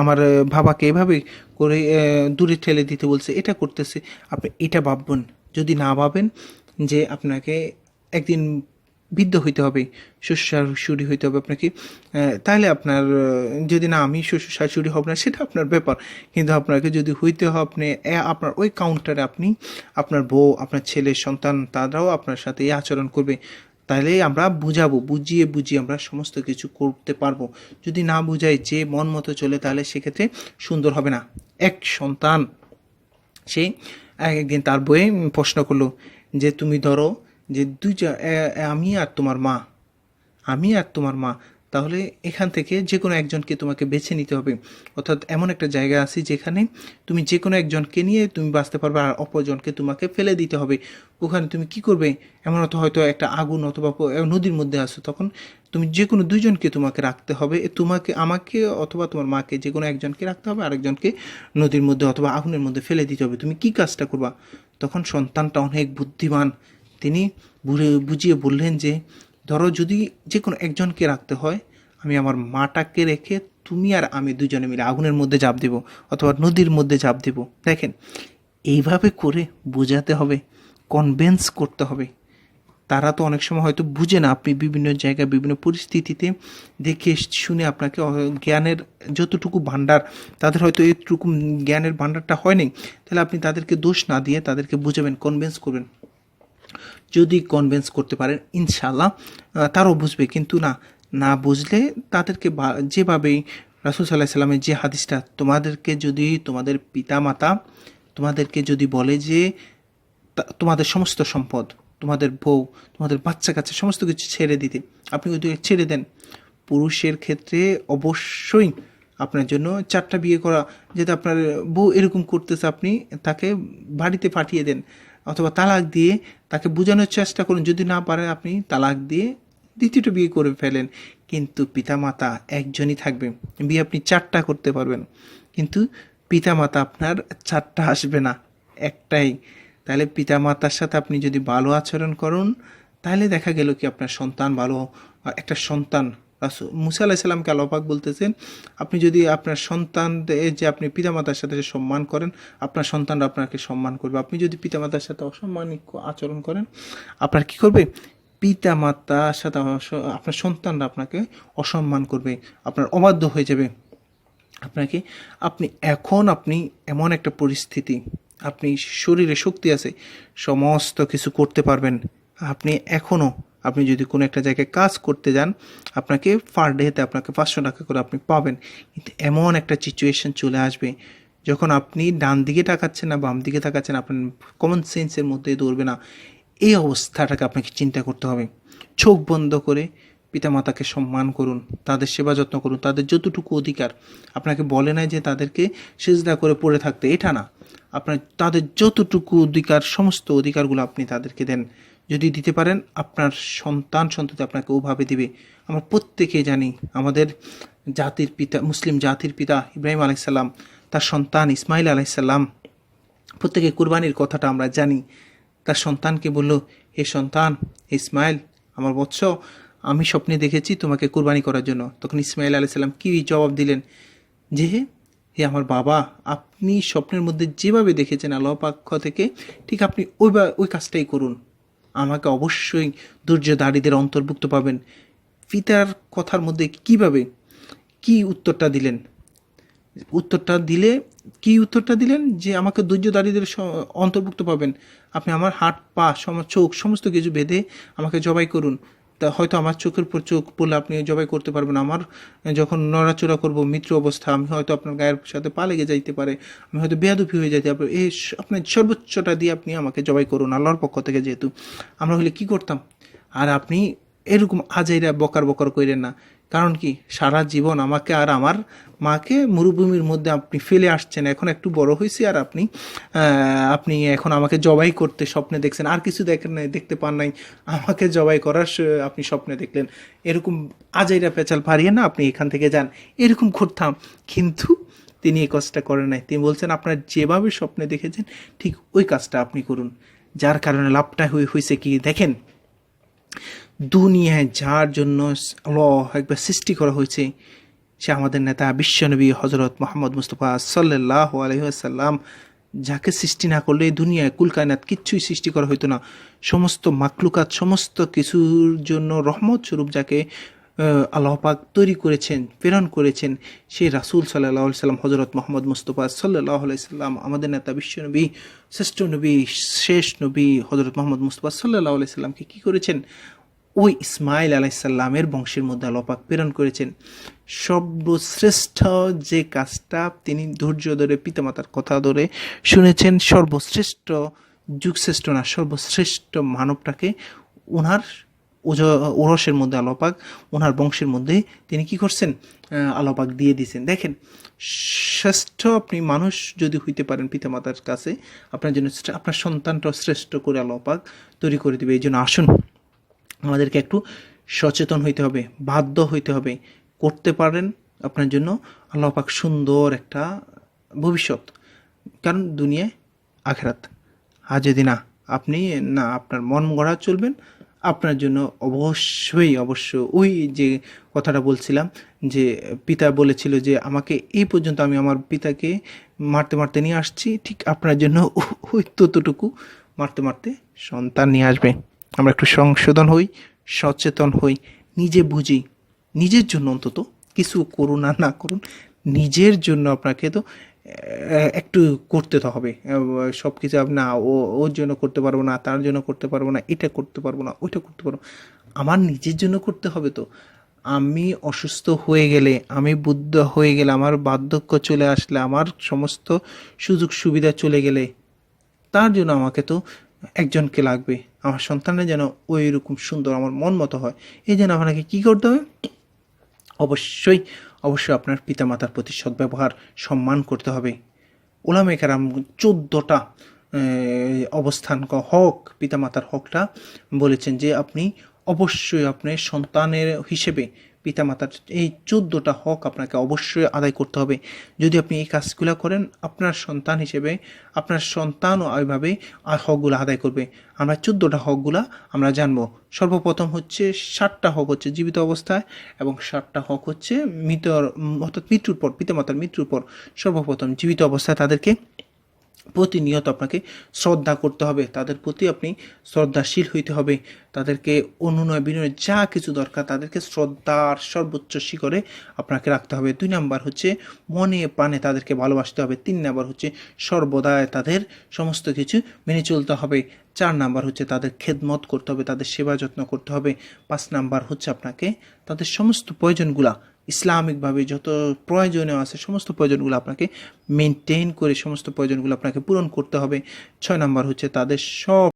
আমার বাবাকে এভাবে করে দূরে ঠেলে দিতে বলছে, এটা করতেছে। আপনি এটা ভাববেন, যদি না ভাবেন যে আপনাকে একদিন বৃদ্ধ হইতে হবে শ্বশুর শাশুড়ি হইতে হবে আপনাকে তাহলে আপনার, যদি না আমি শ্বশুর শাশুড়ি হব না, সেটা আপনার ব্যাপার। কিন্তু আপনাকে যদি হইতে হবে আপনি আপনার ওই কাউন্টারে আপনি, আপনার বউ, আপনার ছেলে, সন্তান, তারাও আপনার সাথে এই আচরণ করবে। তাহলে আমরা বুঝাবো, বুঝিয়ে বুঝিয়ে আমরা সমস্ত কিছু করতে পারব। যদি না বুঝাই যে মন মতো চলে তাহলে সেক্ষেত্রে সুন্দর হবে না। এক সন্তান, সে একদিন তার বইয়ে প্রশ্ন করল যে, তুমি ধরো যে এ- আমি আর তোমার মা, আমি আর তোমার মা তাহলে এখান থেকে যে কোনো একজনকে তোমাকে বেছে নিতে হবে। অর্থাৎ এমন একটা জায়গা আছে যেখানে তুমি যে কোনো একজনকে নিয়ে তুমি বাঁচতে পারবে আর অপরজনকে তোমাকে ফেলে দিতে হবে। ওখানে তুমি কি করবে? এমন হয়তো হয়তো একটা আগুন অথবা নদীর মধ্যে আসো তখন তুমি যে কোনো দুইজনকে তোমাকে রাখতে হবে। তোমাকে, আমাকে অথবা তোমার মাকে যে কোনো একজনকে রাখতে হবে, আরেকজনকে নদীর মধ্যে অথবা আগুনের মধ্যে ফেলে দিতে হবে। তুমি কি কাজটা করবা? তখন সন্তানটা অনেক বুদ্ধিমান। তিনি বুঝিয়ে বললেন যে ধরো যদি যে কোনো একজনকে রাখতে হয়, আমি আমার মাটাকে রেখে তুমি আর আমি দুজনে মিলে আগুনের মধ্যে ঝাঁপ দেব অথবা নদীর মধ্যে ঝাঁপ দেব। দেখেন, এইভাবে করে বোঝাতে হবে কনভেন্স করতে হবে। তারা তো অনেক সময় হয়তো বুঝে না, আপনি বিভিন্ন জায়গায় বিভিন্ন পরিস্থিতিতে দেখে শুনে আপনাকে জ্ঞানের যতটুকু ভান্ডার তাদের হয়তো এইটুকু জ্ঞানের ভান্ডারটা হয়নি। তাহলে আপনি তাদেরকে দোষ না দিয়ে তাদেরকে বুঝাবেন কনভিন্স করবেন। যদি কনভিন্স করতে পারেন ইনশাল্লাহ তারাও বুঝবে। কিন্তু না না বুঝলে তাদেরকে যেভাবেই রাসুল সাল্লাহ সাল্লামের যে হাদিসটা, তোমাদেরকে যদি তোমাদের পিতা মাতা তোমাদেরকে যদি বলে যে তোমাদের সমস্ত সম্পদ, তোমাদের বউ, তোমাদের বাচ্চা কাচ্চা সমস্ত কিছু ছেড়ে দিতে, আপনি যদি ছেড়ে দেন, পুরুষের ক্ষেত্রে অবশ্যই আপনার জন্য চারটা বিয়ে করা যেটা আপনার বউ এরকম করতেছে, আপনি তাকে বাড়িতে পাঠিয়ে দেন। অথবা তালাক দিয়ে তাকে বোঝানোর চেষ্টা করুন। যদি না পারেন আপনি তালাক দিয়ে দ্বিতীয়টা বিয়ে করে ফেলেন। কিন্তু পিতামাতা একজনই থাকবে। বিয়ে আপনি চারটা করতে পারবেন। কিন্তু পিতামাতা আপনার চারটা আসবে না, একটাই। তাহলে পিতামাতার সাথে আপনি যদি ভালো আচরণ করুন, তাহলে দেখা গেল কি আপনার সন্তান ভালো, একটা সন্তান রাসূল মুসা আলাহিসাল্লামকে আল্লাপাক বলতেছেন, আপনি যদি আপনার সন্তান যে আপনি পিতামাতার সাথে যে সম্মান করেন, আপনার সন্তানরা আপনাকে সম্মান করবে। আপনি যদি পিতামাতার সাথে অসম্মানিক আচরণ করেন, আপনার কি করবে? পিতামাতার সাথে আপনার সন্তানরা আপনাকে অসম্মান করবে, আপনার অবাধ্য হয়ে যাবে। আপনাকে, আপনি এখন আপনি এমন একটা পরিস্থিতি, আপনি শরীরে শক্তি আছে, সমস্ত কিছু করতে পারবেন। আপনি এখনও আপনি যদি কোনো একটা জায়গায় কাজ করতে যান, আপনাকে পার ডেতে আপনাকে পাঁচশো টাকা করে আপনি পাবেন। কিন্তু এমন একটা সিচুয়েশন চলে আসবে, যখন আপনি ডান দিকে তাকাচ্ছেন না, বাম দিকে তাকাচ্ছেন, আপনার কমন সেন্সের মধ্যে দৌড়বে না। এই অবস্থাটাকে আপনাকে চিন্তা করতে হবে। চোখ বন্ধ করে পিতামাতাকে সম্মান করুন, তাদের সেবা যত্ন করুন, তাদের যতটুকু অধিকার। আপনাকে বলে নাই যে তাদেরকে সেজদা করে পড়ে থাকতে, এটা না। আপনার তাদের যতটুকু অধিকার, সমস্ত অধিকারগুলো আপনি তাদেরকে দেন। যদি দিতে পারেন, আপনার সন্তান সন্ততি আপনাকে ওভাবে দিবে। আমরা প্রত্যেকে জানি আমাদের জাতির পিতা, মুসলিম জাতির পিতা ইব্রাহিম আলাইসাল্লাম তার সন্তান ইসমাইল আলাইসাল্লাম প্রত্যেকে কুরবানির কথাটা আমরা জানি। তার সন্তানকে বলল, হে সন্তান ইসমাইল, আমার বৎস, আমি স্বপ্নে দেখেছি তোমাকে কুরবানি করার জন্য। তখন ইসমাইল আলাইসাল্লাম কী জবাব দিলেন? যে, হে আমার বাবা, আপনি স্বপ্নের মধ্যে যেভাবে দেখেছেন আল্লাহ থেকে, ঠিক আপনি ওই ওই কাজটাই করুন। আমাকে অবশ্যই ধৈর্যধারীদের অন্তর্ভুক্ত পাবেন। পিতার কথার মধ্যে কীভাবে কি উত্তরটা দিলেন? উত্তরটা দিলে, কি উত্তরটা দিলেন? যে আমাকে ধৈর্যধারীদের অন্তর্ভুক্ত পাবেন। আপনি আমার হাট পা চোখ, সমস্ত কিছু বেঁধে আমাকে জবাই করুন। হয়তো আমার চোখের উপর চোখ পড়লে আপনি জবাই করতে পারবেন। আমার যখন নড়াচড়া করব, মিত্র অবস্থা, আমি হয়তো আপনার গায়ের সাথে পা লেগে যাইতে পারে। আমি হয়তো বেয়াদুফি হয়ে যাইতে পারে। এই আপনার সর্বোচ্চটা দিয়ে আপনি আমাকে জবাই করুন আল্লাহর পক্ষ থেকে যেহেতু। আমরা হলে কি করতাম? আর আপনি এরকম আজাইরা বকার বকার করেন না। কারণ কি? সারা জীবন আমাকে আর আমার মাকে মরুভূমির মধ্যে আপনি ফেলে আসছেন। এখন একটু বড় হয়েছি আর আপনি আপনি এখন আমাকে জবাই করতে স্বপ্নে দেখছেন। আর কিছু দেখেন নাই, দেখতে পান নাই। আমাকে জবাই করার আপনি স্বপ্নে দেখলেন। এরকম আজাইরা পেঁচাল পারিয়ে না আপনি এখান থেকে যান। এরকম করতাম। কিন্তু তিনি এই কাজটা করেন নাই। তিনি বলছেন, আপনার যেভাবে স্বপ্নে দেখেছেন, ঠিক ওই কাজটা আপনি করুন। যার কারণে লাভটা হয়ে, হয়েছে কি? দেখেন দুনিয়ায় যার জন্য আল্লাহ একবার সৃষ্টি করা হয়েছে, সে আমাদের নেতা, বিশ্বনবী হজরত মোহাম্মদ মুস্তফা সাল্লাহ আলহিহাসাল্লাম যাকে সৃষ্টি না করলে দুনিয়ায় কুলকায়নাত কিচ্ছুই সৃষ্টি করা হইতো না। সমস্ত মাকলুকাত সমস্ত কিছুর জন্য রহমত স্বরূপ যাকে আল্লাহপাক তৈরি করেছেন, প্রেরণ করেছেন, সেই রাসূল সাল্লাহ সাল্লাম হজরত মোহাম্মদ মুস্তফা সাল্লাহ সাল্লাম আমাদের নেতা, বিশ্বনবী, শ্রেষ্ঠ নবী, শেষ নবী হজরত মোহাম্মদ মুস্তফা সাল্লাহ সাল্লামকে কী করেছেন? ওই ইসমাইল আলাইসাল্লামের বংশের মধ্যে আলোপাক প্রেরণ করেছেন। সর্বশ্রেষ্ঠ যে কাজটা তিনি ধৈর্য ধরে, পিতামাতার কথা ধরে শুনেছেন, সর্বশ্রেষ্ঠ, যুগশ্রেষ্ঠ না, সর্বশ্রেষ্ঠ মানবটাকে ওনার ওরসের মধ্যে আলোপাক ওনার বংশের মধ্যে তিনি কি করছেন? আলোপাক দিয়ে দিয়েছেন। দেখেন, শ্রেষ্ঠ আপনি মানুষ যদি হইতে পারেন পিতামাতার কাছে, আপনার জন্য আপনার সন্তানটাও শ্রেষ্ঠ করে আলোপাক তৈরি করে দেবে। এই জন্য আসুন আমাদেরকে একটু সচেতন হইতে হবে, বাধ্য হইতে হবে। করতে পারেন আপনার জন্য আল্লাহ পাক সুন্দর একটা ভবিষ্যৎ। কারণ দুনিয়ায় আখেরাত। আর যদি না, আপনি না, আপনার মন গড়া চলবেন, আপনার জন্য অবশ্যই অবশ্য ওই যে কথাটা বলছিলাম যে পিতা বলেছিল যে, আমাকে এই পর্যন্ত আমি আমার পিতাকে মারতে মারতে নিয়ে আসছি, ঠিক আপনার জন্য ওই ততটুকু মারতে মারতে সন্তান নিয়ে আসবে। আমরা একটু সংশোধন হই, সচেতন হই, নিজে বুঝি, নিজের জন্য অন্তত কিছু করুন আর না করুন, নিজের জন্য আপনাকে তো একটু করতে তো হবে। সব কিছু না, ও, ওর জন্য করতে পারব না, তার জন্য করতে পারব না, এটা করতে পারব না, ওইটা করতে পারব আমার নিজের জন্য করতে হবে তো। আমি অসুস্থ হয়ে গেলে, আমি বুদ্ধ হয়ে গেলে, আমার বার্ধক্য চলে আসলে, আমার সমস্ত সুযোগ সুবিধা চলে গেলে, তার জন্য আমাকে তো একজনকে লাগবে। আমার সন্তানরা যেন ওই রকম সুন্দর আমার মন মতো হয়। এই যেন আপনাকে কী করতে হবে? অবশ্যই অবশ্যই আপনার পিতামাতার প্রতি সদ্ব্যবহার, সম্মান করতে হবে। ওলামে কেরাম চোদ্দোটা অবস্থান হক, পিতামাতার হকটা বলেছেন যে আপনি অবশ্যই আপনার সন্তানের হিসেবে পিতামাতার এই চোদ্দোটা হক আপনাকে অবশ্যই আদায় করতে হবে। যদি আপনি এই কাজগুলো করেন, আপনার সন্তান হিসেবে আপনার সন্তানও ওইভাবে আর হকগুলো আদায় করবে। আমরা চোদ্দোটা হকগুলা আমরা জানব। সর্বপ্রথম হচ্ছে ষাটটা হক হচ্ছে জীবিত অবস্থায় এবং ষাটটা হক হচ্ছে মৃত অর্থাৎ মৃত্যুর পর, পিতামাতার মৃত্যুর পর সর্বপ্রথম জীবিত অবস্থায় তাদেরকে প্রতিনিয়ত আপনাকে শ্রদ্ধা করতে হবে। তাদের প্রতি আপনি শ্রদ্ধাশীল হইতে হবে। তাদেরকে অনুনয়, বিনয় যা কিছু দরকার তাদেরকে শ্রদ্ধার সর্বোচ্চ শিখরে আপনাকে রাখতে হবে। দুই নাম্বার হচ্ছে মনে প্রাণে তাদেরকে ভালোবাসতে হবে। তিন নাম্বার হচ্ছে সর্বদায় তাদের সমস্ত কিছু মেনে চলতে হবে। চার নাম্বার হচ্ছে তাদের খেদমত করতে হবে, তাদের সেবা যত্ন করতে হবে। পাঁচ নাম্বার হচ্ছে আপনাকে তাদের সমস্ত প্রয়োজনগুলা ইসলামিকভাবে যত প্রয়োজনীয় আছে, সমস্ত প্রয়োজনগুলো আপনাকে মেনটেন করে, সমস্ত প্রয়োজনগুলো আপনাকে পূরণ করতে হবে। ছয় নাম্বার হচ্ছে তাদের সব